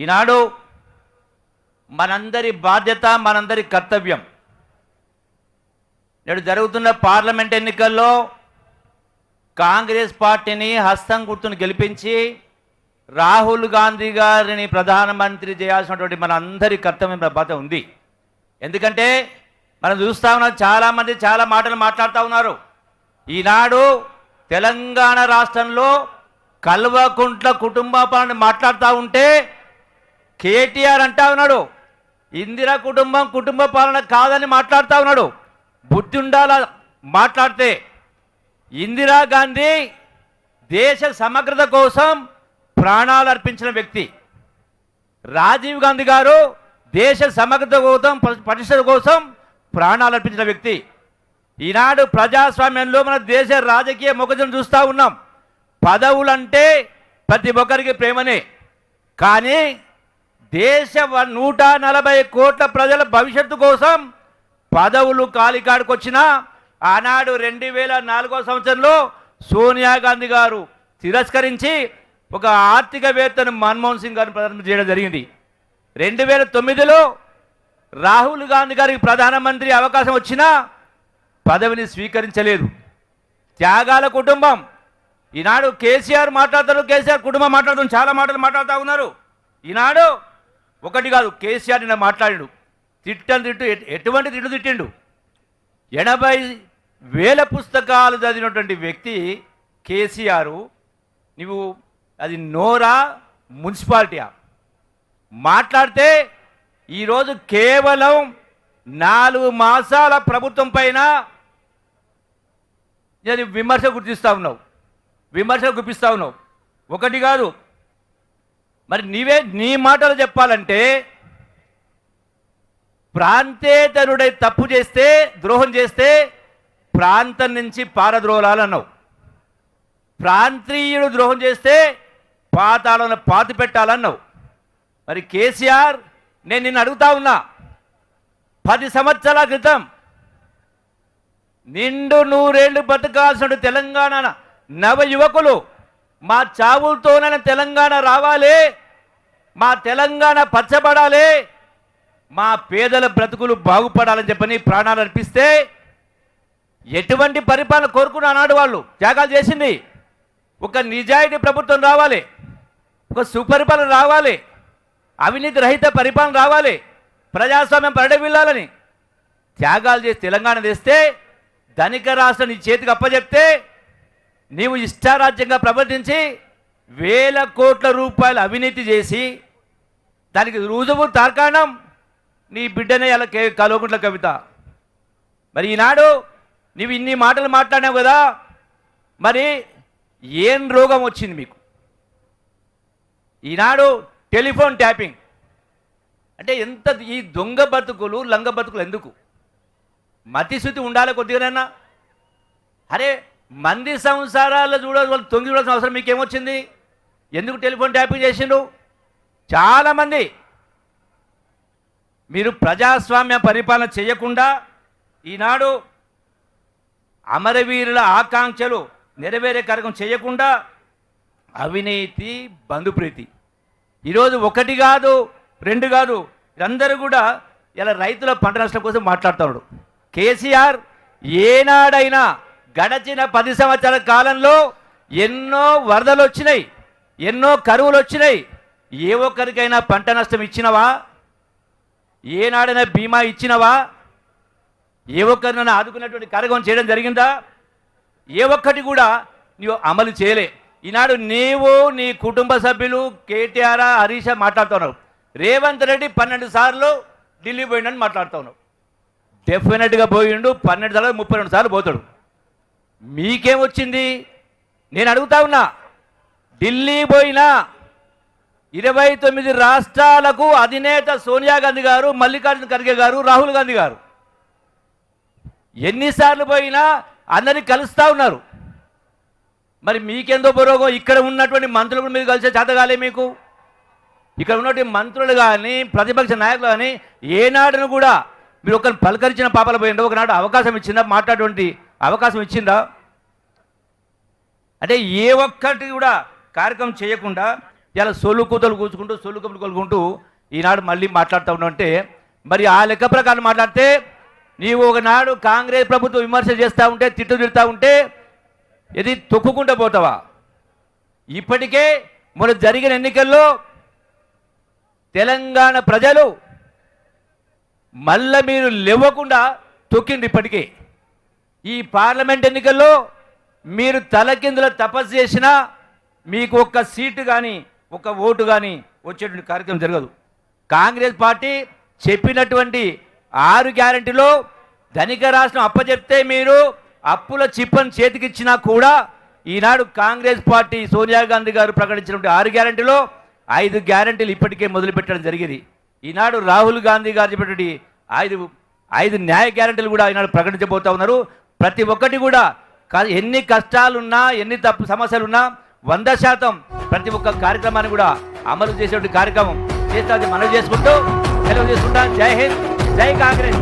ఈనాడు మనందరి బాధ్యత మనందరి కర్తవ్యం. నేడు జరుగుతున్న పార్లమెంట్ ఎన్నికల్లో కాంగ్రెస్ పార్టీని హస్తం గుర్తును గెలిపించి రాహుల్ గాంధీ గారిని ప్రధానమంత్రి చేయాల్సినటువంటి మన అందరి కర్తవ్యం బాధ్యత ఉంది. ఎందుకంటే మనం చూస్తూ ఉన్నాం చాలామంది చాలా మాటలు మాట్లాడుతూ ఉన్నారు. ఈనాడు తెలంగాణ రాష్ట్రంలో కల్వకుంట్ల కుటుంబ పాలన మాట్లాడుతూ ఉంటే కేటీఆర్ అంటా ఉన్నాడు ఇందిరా కుటుంబం కుటుంబ పాలన కాదని మాట్లాడుతూ ఉన్నాడు. బుద్ధి ఉండాల మాట్లాడితే? ఇందిరాగాంధీ దేశ సమగ్రత కోసం ప్రాణాలు అర్పించిన వ్యక్తి. రాజీవ్ గాంధీ గారు దేశ సమగ్రత కోసం పరిశ్రమ కోసం ప్రాణాలు అర్పించిన వ్యక్తి. ఈనాడు ప్రజాస్వామ్యంలో మన దేశ రాజకీయ మొగజను చూస్తూ ఉన్నాం. పదవులంటే ప్రతి ఒక్కరికి ప్రేమనే. కానీ దేశ నూట నలభై కోట్ల ప్రజల భవిష్యత్తు కోసం పదవులు కాలికాడుకొచ్చిన ఆనాడు రెండు వేల నాలుగో సంవత్సరంలో సోనియా గాంధీ గారు తిరస్కరించి ఒక ఆర్థికవేత్తను మన్మోహన్ సింగ్ గారిని ప్రధానమంత్రి చేయడం జరిగింది. రెండు వేల తొమ్మిదిలో రాహుల్ గాంధీ గారికి ప్రధానమంత్రి అవకాశం వచ్చినా పదవిని స్వీకరించలేదు. త్యాగాల కుటుంబం. ఈనాడు కేసీఆర్ మాట్లాడతారు కేసీఆర్ కుటుంబం మాట్లాడుతున్నారు చాలా మాటలు మాట్లాడుతూ ఉన్నారు. ఈనాడు ఒకటి కాదు కేసీఆర్ నిన్న మాట్లాడాడు. తిట్టని తిట్టు ఎటువంటి తిట్టు తిట్టిండు? ఎనభై వేల పుస్తకాలు చదివినటువంటి వ్యక్తి కేసీఆర్ నువ్వు అది నోరా మున్సిపాలిటీయా? మాట్లాడితే ఈరోజు కేవలం నాలుగు మాసాల ప్రభుత్వం పైన ఇది విమర్శ గుర్తిస్తూ ఉన్నావు. విమర్శ గుప్పిస్తూ ఉన్నావు. ఒకటి కాదు మరి నీవే నీ మాటలు చెప్పాలంటే ప్రాంతేతరుడై తప్పు చేస్తే ద్రోహం చేస్తే ప్రాంతం నుంచి పారద్రోలాలన్నావు ప్రాంతీయుడు ద్రోహం చేస్తే పాతాలను పాతి పెట్టాలన్నావు. మరి కేసీఆర్ నేను నిన్ను అడుగుతా ఉన్నా పది సంవత్సరాల క్రితం నిండు నూరేళ్ళు బతకాల్సిన తెలంగాణ నవ యువకులు మా చావులతోనైనా తెలంగాణ రావాలి మా తెలంగాణ పచ్చబడాలి మా పేదల బ్రతుకులు బాగుపడాలని చెప్పని ప్రాణాలు అర్పిస్తే ఎటువంటి పరిపాలన కోరుకున్న ఆనాడు వాళ్ళు త్యాగాలు చేసింది. ఒక నిజాయితీ ప్రభుత్వం రావాలి ఒక సుపరిపాలన రావాలి అవినీతి రహిత పరిపాలన రావాలి ప్రజాస్వామ్యం పరిడవిల్లాలని త్యాగాలు చేసి తెలంగాణ తెస్తే ధనిక రాష్ట్రం నీ చేతికి అప్పచెప్తే నీవు ఇష్టారాజ్యంగా ప్రవర్తించి వేల కోట్ల రూపాయలు అవినీతి చేసి దానికి రుజువు తార్కాణం నీ బిడ్డనే అలా కే కలవకుంట్ల కవిత. మరి ఈనాడు నీవు ఇన్ని మాటలు మాట్లాడినావు కదా మరి ఏం రోగం వచ్చింది మీకు? ఈనాడు టెలిఫోన్ ట్యాపింగ్. అంటే ఎంత ఈ దొంగ బతుకులు లంగ బతుకులు ఎందుకు? మతిశుద్ధి ఉండాలి కొద్దిగానైనా అరే మంది సంసారాలు చూడ వాళ్ళు తొంగి చూడాల్సిన అవసరం మీకేమొచ్చింది? ఎందుకు టెలిఫోన్ ట్యాపింగ్ చేసిండు చాలామంది మీరు ప్రజాస్వామ్య పరిపాలన చేయకుండా ఈనాడు అమరవీరుల ఆకాంక్షలు నెరవేరే కార్యక్రమం చేయకుండా అవినీతి బంధుప్రీతి. ఈరోజు ఒకటి కాదు రెండు కాదు అందరూ కూడా ఇలా రైతుల పంట నష్టం కోసం మాట్లాడుతున్నాడు కేసీఆర్ ఏనాడైనా గడచిన పది సంవత్సరాల కాలంలో ఎన్నో వరదలు వచ్చినాయి ఎన్నో కరువులు వచ్చినాయి. ఏ ఒక్కరికైనా పంట నష్టం ఇచ్చినవా? ఏనాడైనా బీమా ఇచ్చినవా? ఏ ఒక్కరినైనా ఆదుకున్నటువంటి కార్యక్రమం చేయడం జరిగిందా? ఏ ఒక్కటి కూడా నీవు అమలు చేయలే. ఈనాడు నీవు నీ కుటుంబ సభ్యులు కేటీఆర్ హరీష మాట్లాడుతున్నావు. రేవంత్ రెడ్డి పన్నెండు సార్లు ఢిల్లీ పోయిండని మాట్లాడుతున్నావు. డెఫినెట్గా పోయిండు పన్నెండు సార్లు ముప్పై రెండు సార్లు పోతాడు. మీకేం వచ్చింది? నేను అడుగుతా ఉన్నా. ఢిల్లీ పోయినా ఇరవై తొమ్మిది రాష్ట్రాలకు అధినేత సోనియా గాంధీ గారు మల్లికార్జున ఖర్గే గారు రాహుల్ గాంధీ గారు. ఎన్నిసార్లు పోయినా అందరినీ కలుస్తూ ఉన్నారు. మరి మీకెందో ఉపయోగం ఇక్కడ ఉన్నటువంటి మంత్రులు కూడా మీరు కలిసే చేతగాలే మీకు. ఇక్కడ ఉన్నటువంటి మంత్రులు కానీ ప్రతిపక్ష నాయకులు కానీ ఏనాడును కూడా మీరు ఒకరిని పలకరించిన పాపలు పోయిందో ఒకనాడు అవకాశం ఇచ్చిందా? మాట్లాడేటువంటి అవకాశం ఇచ్చిందా? అంటే ఏ ఒక్కటి కూడా కార్యక్రమం చేయకుండా ఇలా సొల్లు కూతలు కూర్చుకుంటూ సొల్లు కబులు కొలుకుంటూ ఈనాడు మళ్ళీ మాట్లాడుతూ ఉన్నావు మరి ఆ లెక్క ప్రకారం మాట్లాడితే నీవు ఒకనాడు కాంగ్రెస్ ప్రభుత్వం విమర్శ చేస్తూ ఉంటే తిట్టు తిడతా ఉంటే ఇది తొక్కుకుంటూ పోతావా? ఇప్పటికే మన జరిగిన ఎన్నికల్లో తెలంగాణ ప్రజలు మళ్ళా మీరు లేవకుండా తొక్కిండి ఇప్పటికే. ఈ పార్లమెంట్ ఎన్నికల్లో మీరు తలకిందుల తపస్సు చేసినా మీకు ఒక్క సీటు కానీ ఒక ఓటు కానీ వచ్చేటువంటి కార్యక్రమం జరగదు. కాంగ్రెస్ పార్టీ చెప్పినటువంటి ఆరు గ్యారంటీలో ధనిక రాష్ట్రం అప్పచెప్తే మీరు అప్పుల చిప్పని చేతికిచ్చినా కూడా ఈనాడు కాంగ్రెస్ పార్టీ సోనియా గాంధీ గారు ప్రకటించినటువంటి ఆరు గ్యారంటీలో ఐదు గ్యారంటీలు ఇప్పటికే మొదలుపెట్టడం జరిగింది. ఈనాడు రాహుల్ గాంధీ గారు చెప్పినటువంటి ఐదు ఐదు న్యాయ గ్యారంటీలు కూడా ఈనాడు ప్రకటించబోతా ఉన్నారు. ప్రతి ఒక్కటి కూడా ఎన్ని కష్టాలున్నా ఎన్ని తప్పు సమస్యలున్నా వంద శాతం ప్రతి ఒక్క కార్యక్రమాన్ని కూడా అమలు చేసేటువంటి కార్యక్రమం చేస్తే మనం చేసుకుంటూ సెలవు చేసుకుంటాం. జై హింద్ జై కాంగ్రెస్.